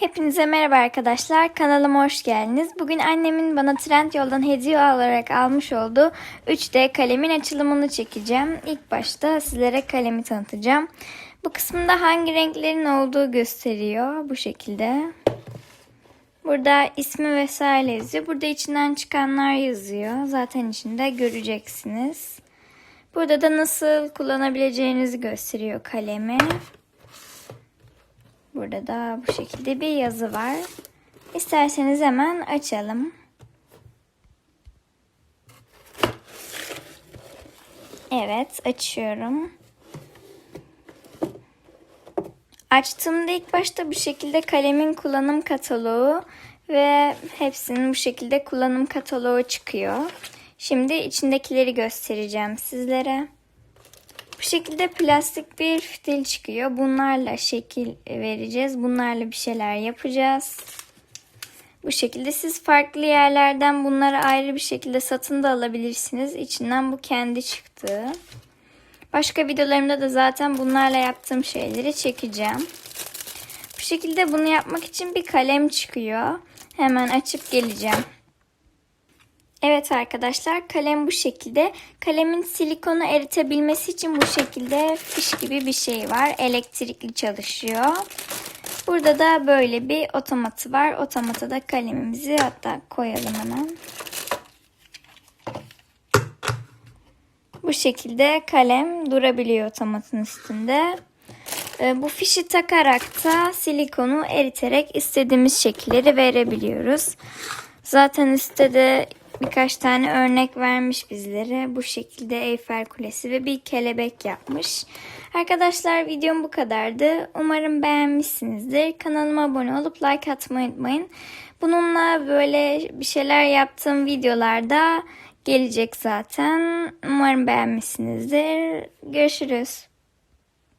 Hepinize merhaba arkadaşlar. Kanalıma hoş geldiniz. Bugün annemin bana Trendyol'dan hediye olarak almış olduğu 3D kalemin açılımını çekeceğim. İlk başta sizlere kalemi tanıtacağım. Bu kısımda hangi renklerin olduğu gösteriyor. Bu şekilde. Burada ismi vesaire yazıyor. Burada içinden çıkanlar yazıyor. Zaten içinde göreceksiniz. Burada da nasıl kullanabileceğinizi gösteriyor kalemi. Burada da bu şekilde bir yazı var. İsterseniz hemen açalım. Evet, açıyorum. Açtığımda ilk başta bu şekilde kalemin kullanım kataloğu ve hepsinin bu şekilde kullanım kataloğu çıkıyor. Şimdi içindekileri göstereceğim sizlere. Bu şekilde plastik bir fitil çıkıyor. Bunlarla şekil vereceğiz. Bunlarla bir şeyler yapacağız. Bu şekilde siz farklı yerlerden bunları ayrı bir şekilde satın da alabilirsiniz. İçinden bu kendi çıktı. Başka videolarımda da zaten bunlarla yaptığım şeyleri çekeceğim. Bu şekilde bunu yapmak için bir kalem çıkıyor. Hemen açıp geleceğim. Evet arkadaşlar kalem bu şekilde. Kalemin silikonu eritebilmesi için bu şekilde fiş gibi bir şey var. Elektrikli çalışıyor. Burada da böyle bir otomatı var. Otomata da kalemimizi hatta koyalım hemen. Bu şekilde kalem durabiliyor otomatın üstünde. Bu fişi takarak da silikonu eriterek istediğimiz şekilleri verebiliyoruz. Zaten üstte de birkaç tane örnek vermiş bizlere. Bu şekilde Eyfel Kulesi ve bir kelebek yapmış. Arkadaşlar videom bu kadardı. Umarım beğenmişsinizdir. Kanalıma abone olup like atmayı unutmayın. Bununla böyle bir şeyler yaptığım videolarda gelecek zaten. Umarım beğenmişsinizdir. Görüşürüz.